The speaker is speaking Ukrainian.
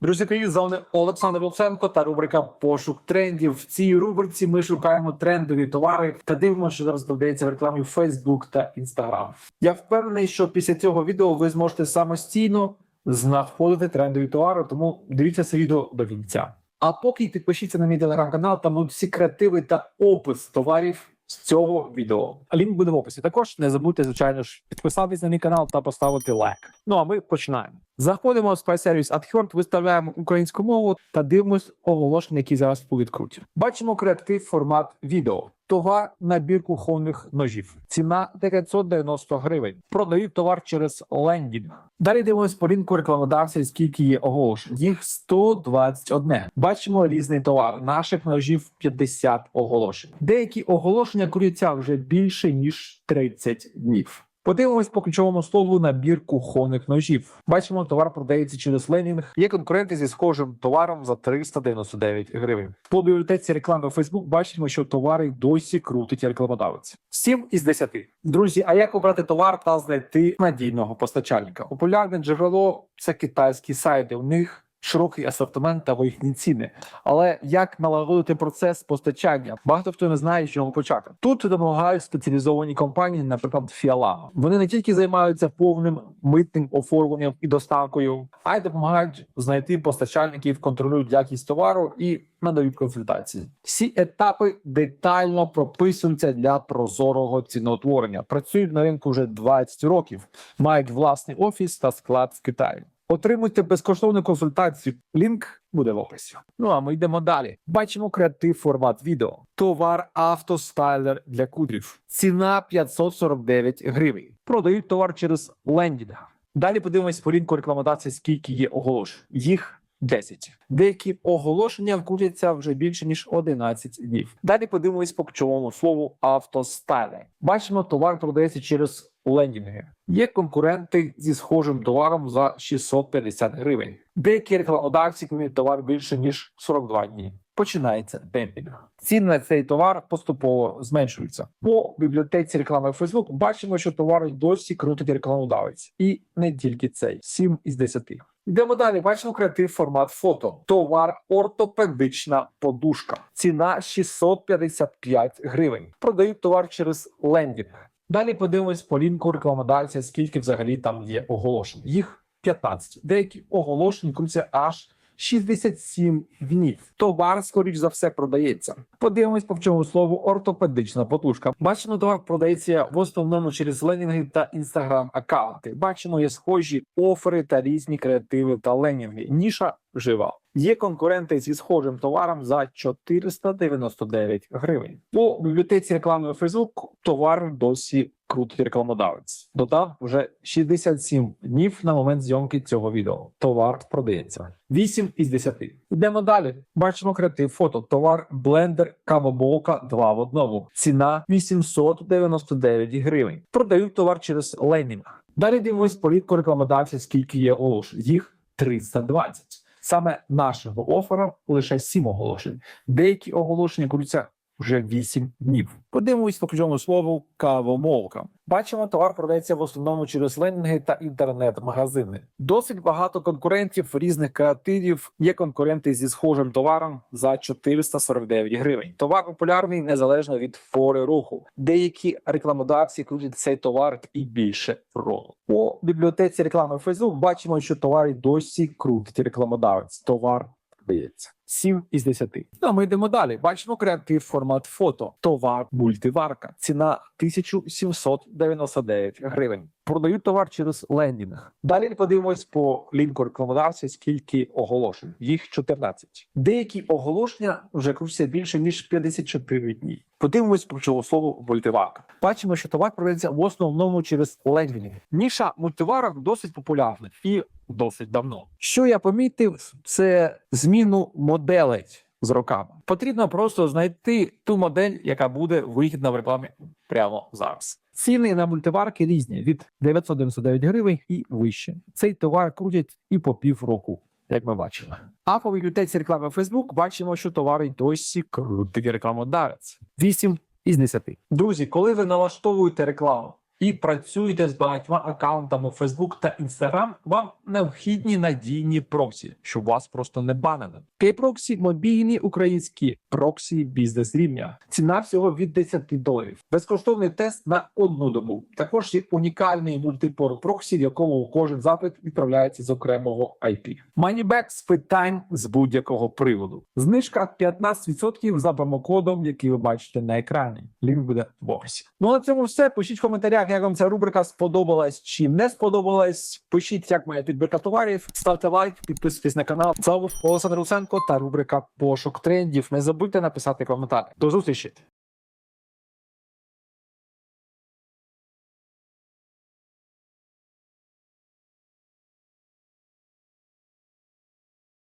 Друзі, привіт, з вами Олександр Луценко та рубрика Пошук трендів. В цій рубриці ми шукаємо трендові товари та дивимося, що зараз додається в рекламі Facebook та Instagram. Я впевнений, що після цього відео ви зможете самостійно знаходити трендові товари, тому дивіться це відео до кінця. А поки підпишіться на мій телеграм-канал, там будуть всі креативи та опис товарів з цього відео. Лінк буде в описі. Також не забудьте, звичайно ж, підписатись на мій канал та поставити лайк. Ну а ми починаємо. Заходимо в спайсервіс AdHeart, виставляємо українську мову та дивимось оголошення, які зараз будуть круті. Бачимо креатив формат відео. Товар набір кухонних ножів. Ціна 990 гривень. Продають товар через лендінг. Далі дивимось по ринку рекламодавців, скільки є оголошень. Їх 121. Бачимо різний товар. Наших ножів 50 оголошень. Деякі оголошення крутяться вже більше ніж 30 днів. Подивимось по ключовому слову набір кухонних ножів. Бачимо, товар продається через ленінг. Є конкуренти зі схожим товаром за 399 гривень. По бібліотеці реклами Facebook бачимо, що товари досі крутить рекламодавець. 7 із 10. Друзі, а як обрати товар та знайти надійного постачальника? Популярне джерело це китайські сайти. У них широкий асортимент та вигідні ціни. Але як налагодити процес постачання? Багато хто не знає, з чого почати. Тут допомагають спеціалізовані компанії, наприклад, Фіала. Вони не тільки займаються повним митним оформленням і доставкою, а й допомагають знайти постачальників, контролюють якість товару і надають консультації. Всі етапи детально прописуються для прозорого ціноутворення. Працюють на ринку вже 20 років, мають власний офіс та склад в Китаї. Отримуйте безкоштовну консультацію. Лінк буде в описі. Ну а ми йдемо далі. Бачимо креатив формат відео. Товар автостайлер для кудрів. Ціна 549 гривень. Продають товар через лендінг. Далі подивимось по ринку рекламодації, скільки є оголошень. Їх 10. Деякі оголошення вкрутяться вже більше ніж 11 днів. Далі подивимось по ключовому слову автостайлер. Бачимо, товар продається через лендінги. Є конкуренти зі схожим товаром за 650 гривень. Деякі рекламодавці купують товар більше ніж 42 дні. Починається демпінг. Ціни на цей товар поступово зменшуються. По бібліотеці реклами Facebook бачимо, що товар досі крутить рекламодавець, і не тільки цей 7 із 10. Йдемо далі. Бачимо креатив формат фото. Товар ортопедична подушка. Ціна 655 гривень. Продають товар через лендінг. Далі подивимось по лінку рекламодавця, скільки взагалі там є оголошень. Їх 15. Деякі оголошень крутяться аж 67 днів. Товар, скоріш за все, продається. Подивимось по чому слову ортопедична подушка. Бачимо, товар продається в основному через ленінги та інстаграм аккаунти. Бачимо, є схожі офери та різні креативи та ленінги. Ніша жива. Є конкуренти зі схожим товаром за 499 гривень. По бібліотеці реклами Facebook товар досі крутить рекламодавець. Додав вже 67 днів на момент зйомки цього відео. Товар продається. 8 із 10. Йдемо далі. Бачимо креатив фото. Товар блендер кавоболка 2 в одному. Ціна 899 гривень. Продають товар через лейнінг. Далі дивимось політку рекламодавця, скільки є оголошень. Їх 320. Саме нашого оффера лише сім оголошень. Деякі оголошення крутяться вже 8 днів. Подивимось по ключовому слову кавомолка. Бачимо, товар продається в основному через ленінги та інтернет-магазини. Досить багато конкурентів різних креативів. Є конкуренти зі схожим товаром за 449 гривень. Товар популярний незалежно від фори руху. Деякі рекламодавці крутять цей товар і більше року. По бібліотеці реклами Facebook бачимо, що товар досі крутить рекламодавець. Товар продається. 7 із 10. Ну, а ми йдемо далі. Бачимо креатив формат фото. Товар мультиварка. Ціна 1799 гривень. Продають товар через лендінг. Далі подивимось по лінку рекламодавця, скільки оголошень. Їх 14. Деякі оголошення вже крутяться більше ніж 54 дні. Подивимось про чого слово мультиварка. Бачимо, що товар продається в основному через лендінг. Ніша мультиварок досить популярна і досить давно. Що я помітив, це зміну моделей з роками. Потрібно просто знайти ту модель, яка буде вигідна в рекламі прямо зараз. Ціни на мультиварки різні від 999 гривень і вище. Цей товар крутять і по пів року. Як ми бачимо, а по бібліотеці реклами Facebook бачимо, що товари досі крутить рекламодавець. 8 із 10. Друзі, коли ви налаштовуєте рекламу, і працюєте з багатьма аккаунтами Facebook та Instagram, вам необхідні надійні проксі, щоб вас просто не банили. Kproxy – мобільні українські проксі бізнес рівня. Ціна всього від 10 доларів. Безкоштовний тест на одну добу. Також є унікальний мультипор проксі, в якому кожен запит відправляється з окремого IP. Moneyback з питань з будь-якого приводу. Знижка 15% за промокодом, який ви бачите на екрані. Лінк буде в описі. Ну на цьому все. Пишіть в коментарях, як вам ця рубрика сподобалась чи не сподобалась. Пишіть, як моя підбірка товарів, ставте лайк, підписуйтесь на канал. Це був Олександр Луценко та рубрика Пошук трендів. Не забудьте написати коментар. До зустрічі!